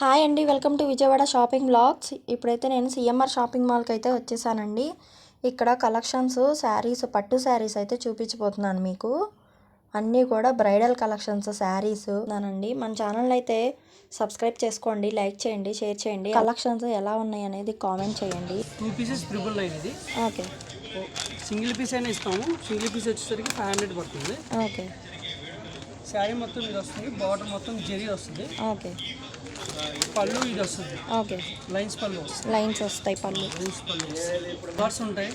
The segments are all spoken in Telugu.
హాయ్ అండి welcome to Vijayawada shopping blogs ఇప్పుడైతే నేను సిఎంఆర్ షాపింగ్ మాల్కి అయితే వచ్చేసానండి. ఇక్కడ కలెక్షన్స్ శారీస్ పట్టు శారీస్ అయితే చూపించబోతున్నాను మీకు. అన్నీ కూడా బ్రైడల్ కలెక్షన్స్ శారీస్ నానండి మన ఛానల్ అయితే సబ్స్క్రైబ్ చేసుకోండి లైక్ చేయండి షేర్ చేయండి. కలెక్షన్స్ ఎలా ఉన్నాయి అనేది కామెంట్ చేయండి. టూ పీసెస్ ట్రిపుల్ నైన్ ఇది. ఓకే. సింగిల్ పీస్ అయినా ఇస్తాము. సింగిల్ పీస్ వచ్చేసరికి ఫైవ్ హండ్రెడ్ పడుతుంది. ఓకే. శారీ మొత్తం ఇది వస్తుంది బార్డర్ మొత్తం జెరీ వస్తుంది. ఓకే. పళ్ళు ఇది వస్తుంది. ఓకే. లైన్స్ పళ్ళు లైన్స్ వస్తాయి పళ్ళు. లైన్స్ పళ్ళు బార్డ్స్ ఉంటాయి.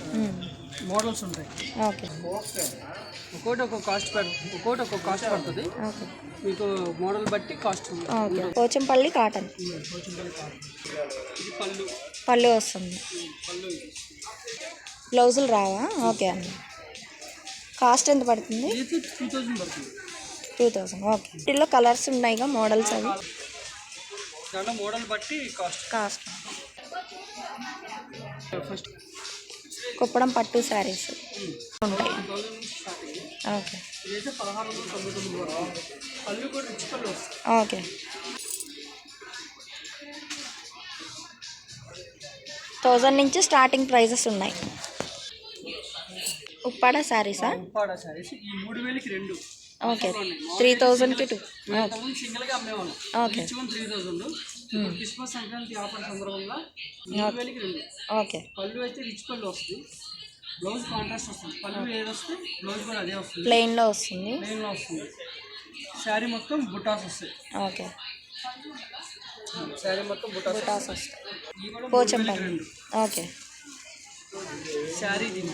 మోడల్స్ ఉంటాయి. ఓకే. ఒక్కోటి ఒక్కొక్క కాస్ట్ పడు ఒక్కోటి ఒక్కొక్క కాస్ట్ పడుతుంది. ఓకే. మీకు మోడల్ బట్టి కాస్ట్ ఓకే. పోచంపల్లి కాటన్. ఇది పళ్ళు. పళ్ళు వస్తుంది. పళ్ళు. బ్లౌజులు రావా? ఓకే అండి. కాస్ట్ ఎంత పడుతుంది? ఇది టూ థౌజండ్ పడుతుంది. Two thousand. ఓకే. వీటిలో కలర్స్ ఉన్నాయిగా మోడల్స్ అవి? దాంట్లో మోడల్ బట్టి కాస్ట్. కాస్ట్. ఫస్ట్ కుప్పడం పట్టు శారీస్. ఉంటాయి ఓకే ఓకే. థౌజండ్ నుంచి స్టార్టింగ్ ప్రైజెస్ ఉన్నాయి. ఉప్పాడ శారీసా? ఉప్పాడ శారీస్. ఈ మూడు వేలకి రెండు. ఓకే. త్రీ థౌజండ్కి టూ. ఇంతకుముందు సింగిల్గా అమ్మేవాళ్ళం. Okay. Each one three thousand Christmas Sankranti offer సందర్భంగా మూడు వేలకి రెండు. ఓకే. పళ్ళు అయితే రిచ్ పళ్ళు వస్తుంది. బ్లౌజ్ కాంట్రాస్ట్ వస్తుంది. పళ్ళు ఏది వస్తే బ్లౌజ్ కూడా అదే వస్తుంది. వస్తుంది. ప్లెయిన్లో వస్తుంది. శారీ మొత్తం బుటాస్ వస్తాయి. ఓకే. శారీ మొత్తం బుటాస్ వస్తాయి. పోచంపల్లి ఓకే. శారీ దీని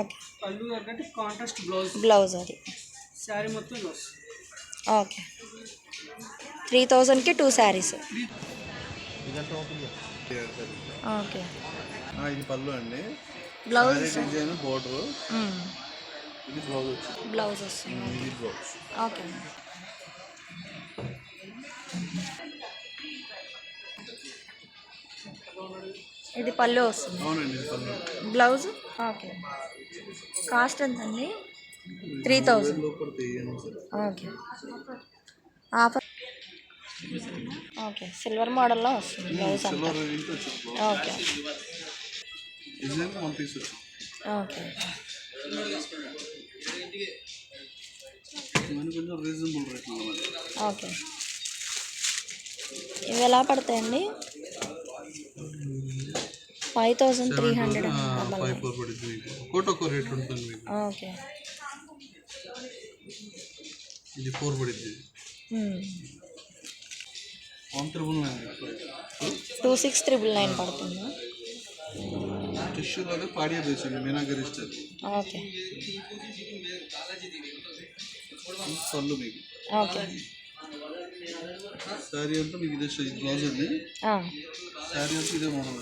ఓకే. పళ్ళు తగ్గట్టు కాంట్రాస్ట్ బ్లౌజ్ బ్లౌజ్ అది. శారీ మొత్తం వస్తుంది. ఓకే. త్రీ థౌజండ్కి టూ శారీస్ ఓకే. ఇది పళ్ళు అండి. Blouse design border. ఇది బ్లౌజ్ బ్లౌజ్ వస్తుంది. ఇది బ్లౌజ్ ఓకే ఇది పళ్ళు వస్తుంది. అవునండి బ్లౌజ్ ఓకే. కాస్ట్ ఎంతండి? Three thousand okay. Offer. Okay. Silver మోడల్లో వస్తుంది బ్లౌజ్ ఓకే. ఓకే. ఓకే. ఇవి ఎలా పడతాయండి? Five thousand three hundred five ఇది ఫోర్ పడుతుంది one triple nine two six triple nine పడుతుందా? టిష్యూలోనే పాడియా మీనాగరి ఇస్తారు ఓకే. పళ్ళు మీకు. ఓకే. శారీ అంతా మీకు ఇదే బ్లౌజ్ అండి. శారీ అంతా ఇదే model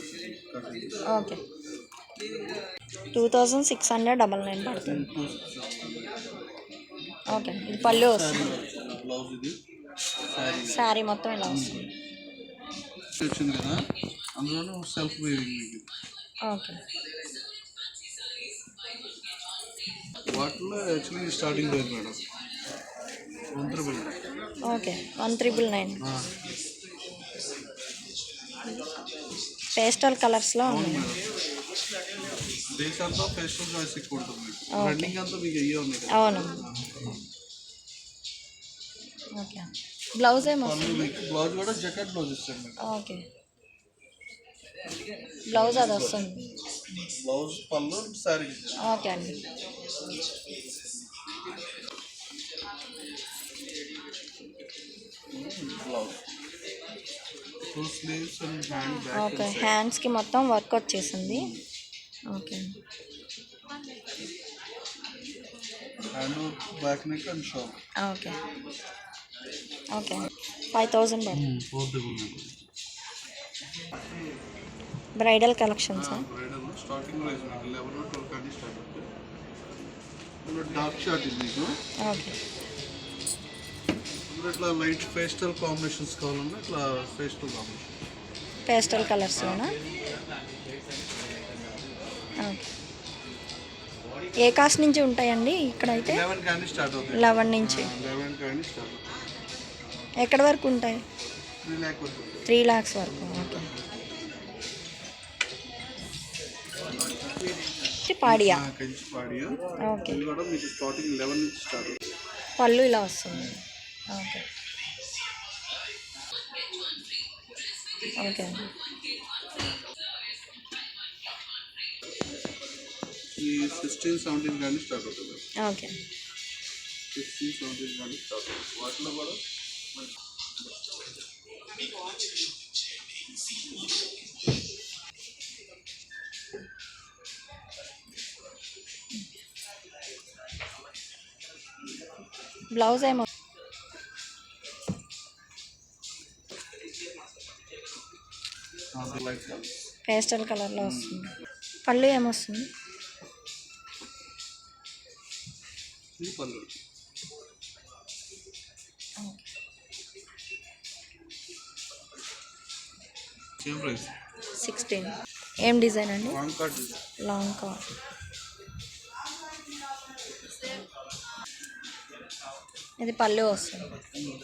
okay. Two thousand six hundred double nine పడుతుంది. ఓకే ఇది పళ్ళు వస్తుంది. బ్లౌజ్ ఇది శారీ మొత్తం ఇలా వస్తుంది. వచ్చింది కదా అందులోనూ సెల్ఫ్ వేవింగ్ మీకు ఓకే. వాటిలో actually starting rate madam. One triple okay one triple nine pastel కలర్స్లో ఉన్నాయి. మేడం డేస్ అంతా ఫెస్టివల్ చాయిస్ ఎక్కువ ఉంటుంది మీకు. రన్నింగ్ అంతా మీకు అయ్యే ఉన్నాయి కదా. అవును. ఓకే. బ్లౌజ్ ఏమో పళ్ళు మీకు. బ్లౌజ్ కూడా జకెట్ బ్లౌజ్ ఇస్తాను మీకు. ఓకే. బ్లౌజ్ అది వస్తుంది. బ్లౌజ్ పళ్ళు శారీ ఓకే అండి. Blouse okay. హ్యాండ్స్కి మొత్తం వర్క్ వచ్చేసింది. Okay. Okay. Okay. Five thousand bridal dark short ఇది మీకు. ఓకే. ఇందులో ఇట్లా లైట్ పేస్టల్ కాంబినేషన్స్ కావాలన్నా ఇట్లా పేస్టల్ కాంబినేషన్. పేస్టల్ కలర్స్లోనా ఏ కాస్ట్ నుంచి ఉంటాయండి ఇక్కడైతే? లెవెన్ కానీ స్టార్ట్ అవుతాయి. లెవెన్ నుంచి. ఎక్కడి వరకు ఉంటాయి? త్రీ ల్యాక్స్ వరకు ఓకే. పాడియా ఓకే. పళ్ళు ఇలా వస్తుంది. ఓకే. ఓకే. ఈ సిక్స్టీన్ సెవెంటీన్ కానీ స్టార్ట్ అవుతుంది ఓకే. సిక్స్టీన్ సెవెంటీన్ కానీ స్టార్ట్ అవుతుంది. వాటిలో కూడా బ్లౌజ్ ఏమో పేస్టల్ కలర్లో వస్తుంది. పళ్ళు ఏమొస్తుంది? ఇది పళ్ళు సేమ్ ప్రైస్? సిక్స్టీన్. ఏం డిజైన్ అండి? లాంగ్ కార్డ్ లాంగ్ ఇది పళ్ళు వస్తుంది.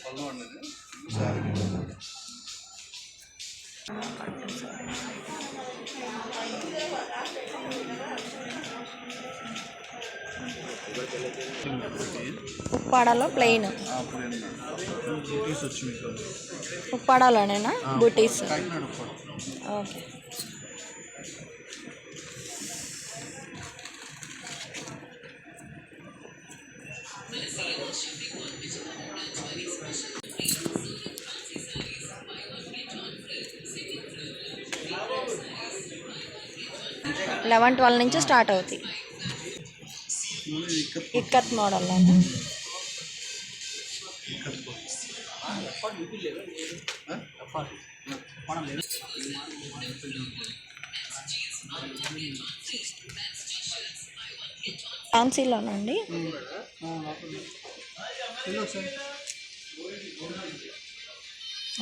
పళ్ళు ఉప్పాడలో ప్లెయిన్ ఉప్పాడలోనేనా? బూటీస్. ఓకే. లెవెన్ ట్వెల్వ్ నుంచి స్టార్ట్ అవుతాయి. ఇక్కత్ మోడల్లో ఫ్యాన్సీలోనండి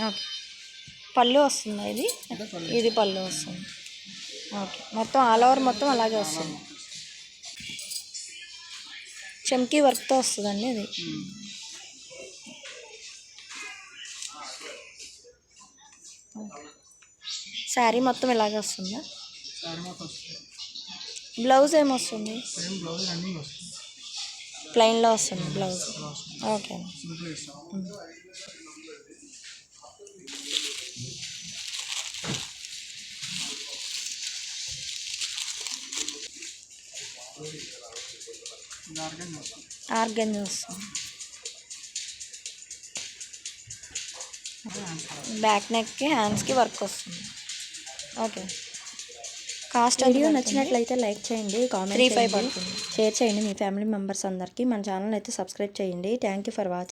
ఓకే. పళ్ళు వస్తుందా ఇది? ఇది పళ్ళు వస్తుంది. ఓకే. మొత్తం ఆల్ ఓవర్ మొత్తం అలాగే వస్తుంది. చమ్కీ వర్క్తో వస్తుందండి ఇది శారీ మొత్తం ఇలాగే వస్తుందా? బ్లౌజ్ ఏమొస్తుంది ప్లెయిన్లో వస్తుంది బ్లౌజ్. ఓకే ఆర్గన్ వస్తుంది బ్యాక్ నెక్కి హ్యాండ్స్కి వర్క్ వస్తుంది. ఓకే. కాస్ట్ వీడియో నచ్చినట్లయితే లైక్ చేయండి కామెంట్ త్రీ ఫైవ్ షేర్ చేయండి మీ ఫ్యామిలీ మెంబర్స్ అందరికీ. మన ఛానల్ అయితే సబ్స్క్రైబ్ చేయండి. Thank you for watching